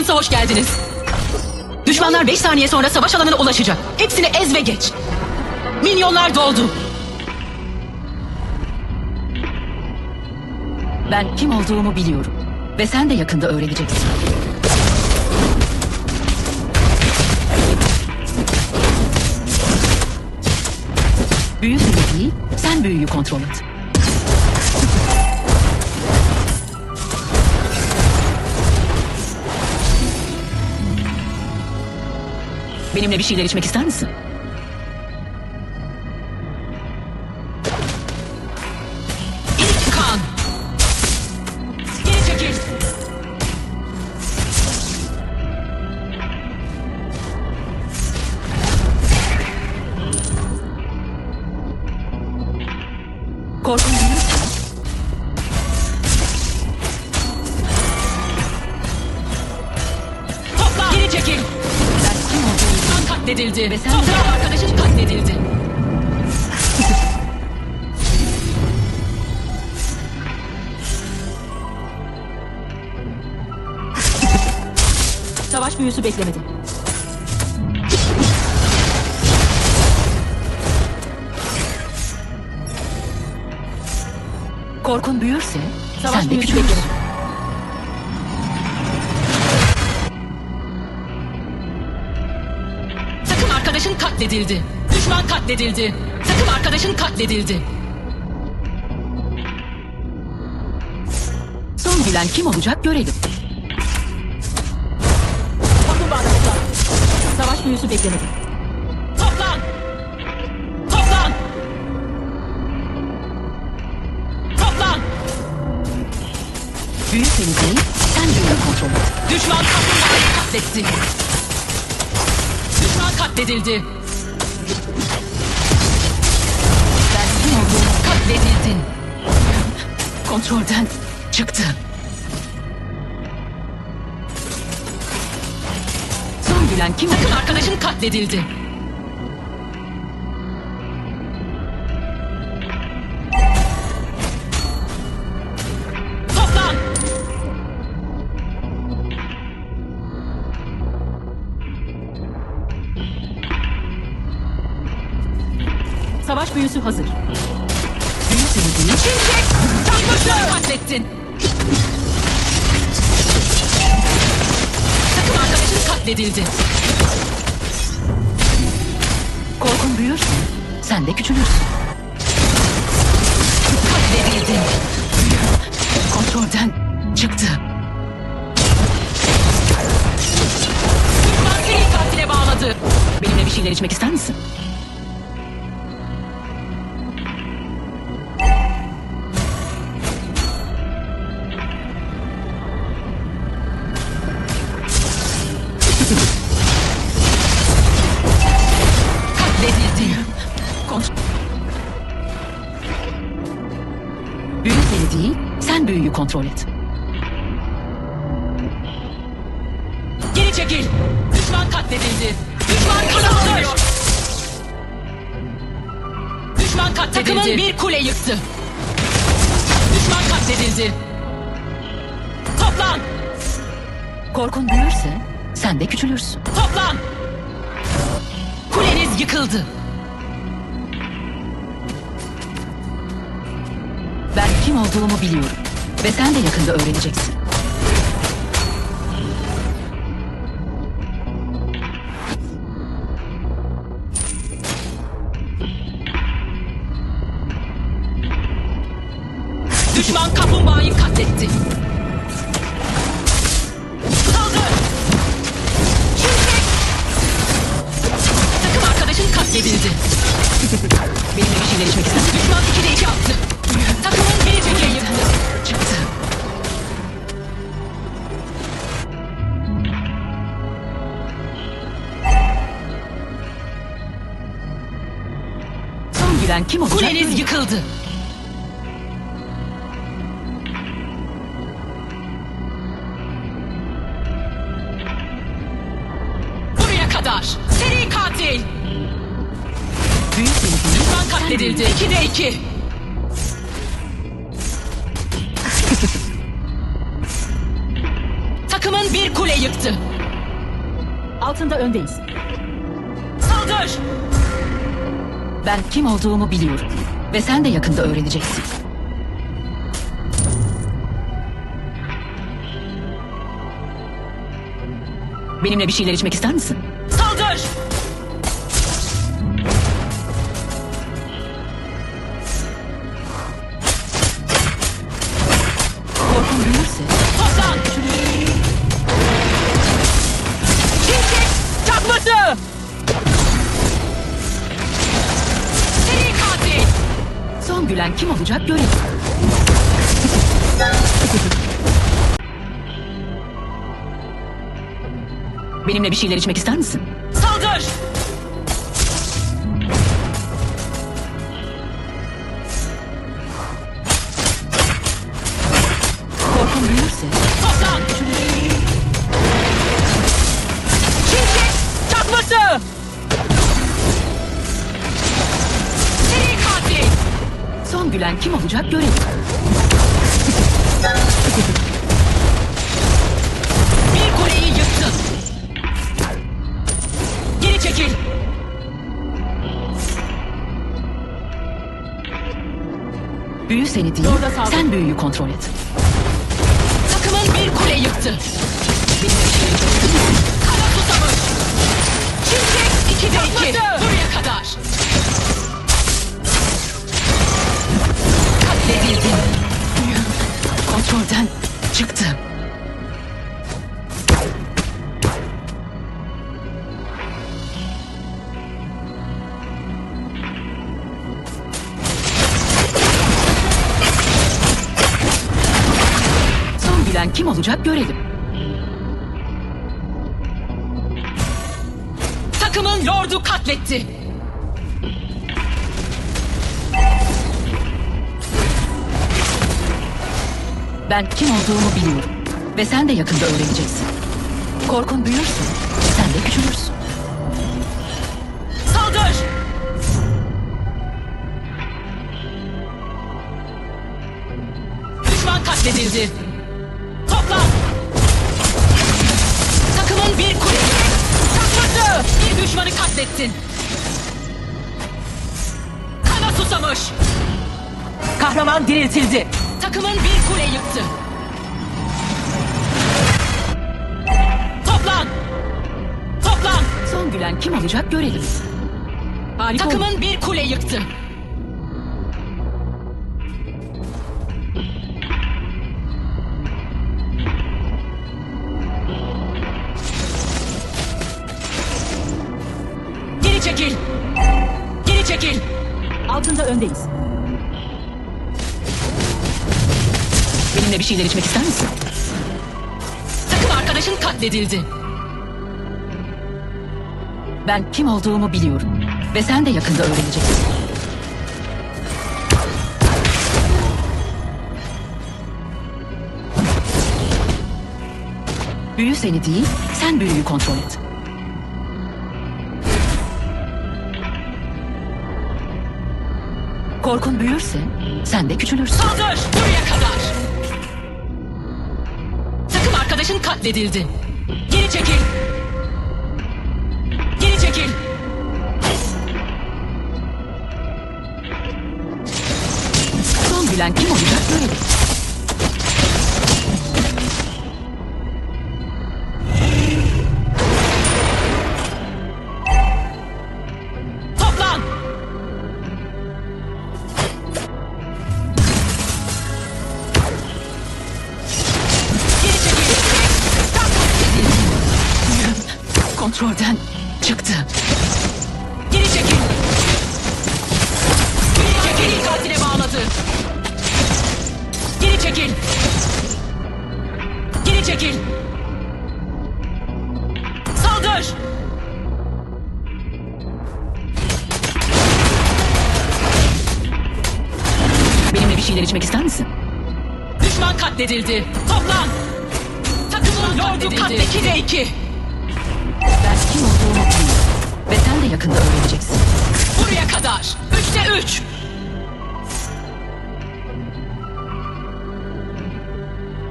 Radiant'a hoş geldiniz. Düşmanlar 5 saniye sonra savaş alanına ulaşacak. Hepsini ez ve geç. Minyonlar doldu. Ben kim olduğumu biliyorum. Ve sen de yakında öğreneceksin. Büyü seni değil, sen büyüyü kontrol et. Benimle bir şeyler içmek ister misin? İlk kan. Geri çekil. Katledildi. Ve sen- Topla arkadaşın katledildi. Savaş büyüsü beklemedim. Korkun büyürse Savaş sen de büyüsü küçülürsün. beklemedim. Arkadaşın katledildi. Düşman katledildi. Takım arkadaşın katledildi. Son gülen kim olacak görelim. Savaş büyüsü beklemedim. Toplan! Toplan! Toplan! Büyü değil, sen büyüyü kontrol et. Düşman kaplumbağayı katletti. Katledildi. Kim olduğumu Katledildin. kontrolden çıktı. Son gülen kim Takım arkadaşın katledildi. Savaş büyüsü hazır. Şimşek! Çarpışlar katlettin. Takım arkadaşın katledildi. korkun büyürse sen de küçülürsün. Katledildin. Kontrolden çıktı. Düşman seni katile bağladı. Benimle bir şeyler içmek ister misin? Kontrol et. Geri çekil. Düşman katledildi. Düşman kazanıyor. Düşman katledildi. Takımın bir kule yıktı. Düşman katledildi. Toplan. Korkun büyürse sen de küçülürsün. Toplan. Kuleniz yıkıldı. Ben kim olduğumu biliyorum. Ve sen de yakında öğreneceksin. Düşman kaplumbağayı katletti. Saldır. Şimşek. Takım arkadaşın katledildi. Benimle bir şeyler içmek ister? Düşman 2'de Gülen kim olacak? Kuleniz yıkıldı. Buraya kadar. Seri katil. Büyü seni değil, Düşman katledildi. büyüyü- 2'de 2. Takımın bir kule yıktı. Altında öndeyiz. Saldır! Ben kim olduğumu biliyorum. Ve sen de yakında öğreneceksin. Benimle bir şeyler içmek ister misin? Saldır! Gülen kim olacak görelim. Benimle bir şeyler içmek ister misin? Son gülen kim olacak görelim. Bir kuleyi yıktın. Geri çekil. Büyü seni değil, sen büyüyü kontrol et. Takımın bir kule yıktı. Kara susamış. Şimşek iki de iki. Buraya kadar. Olacak görelim. Takımın lordu katletti. Ben kim olduğumu biliyorum. Ve sen de yakında öğreneceksin. Korkun büyürse sen de küçülürsün. Susamış. Kahraman diriltildi. Takımın bir kule yıktı. Toplan. Toplan. Son gülen kim olacak görelim. Harika. Takımın bir kule yıktı. Öndeyiz. Benimle bir şeyler içmek ister misin? Takım arkadaşın katledildi. Ben kim olduğumu biliyorum. Ve sen de yakında öğreneceksin. Büyü seni değil, sen büyüyü kontrol et. Korkun büyürse sen de küçülürsün. Saldır. Buraya kadar. Takım arkadaşın katledildi. Geri çekil. Geri çekil. Son bilen kim olacak görelim. Kontrolden çıktı. Geri çekil. Geri çekil. Katile bağladı. Geri çekil. Geri çekil. Saldır. Benimle bir şeyler içmek ister misin? Düşman katledildi. Toplan. Takımın lordu katledildi. de iki. Ben kim olduğumu bil. Ve sen de yakında öğreneceksin. Buraya kadar. Üçte üç.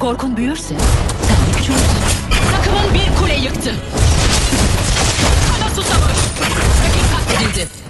Korkun büyürse sen de küçülürsün. Takımın bir kule yıktı. Kanasu savaş. Rakip katledildi.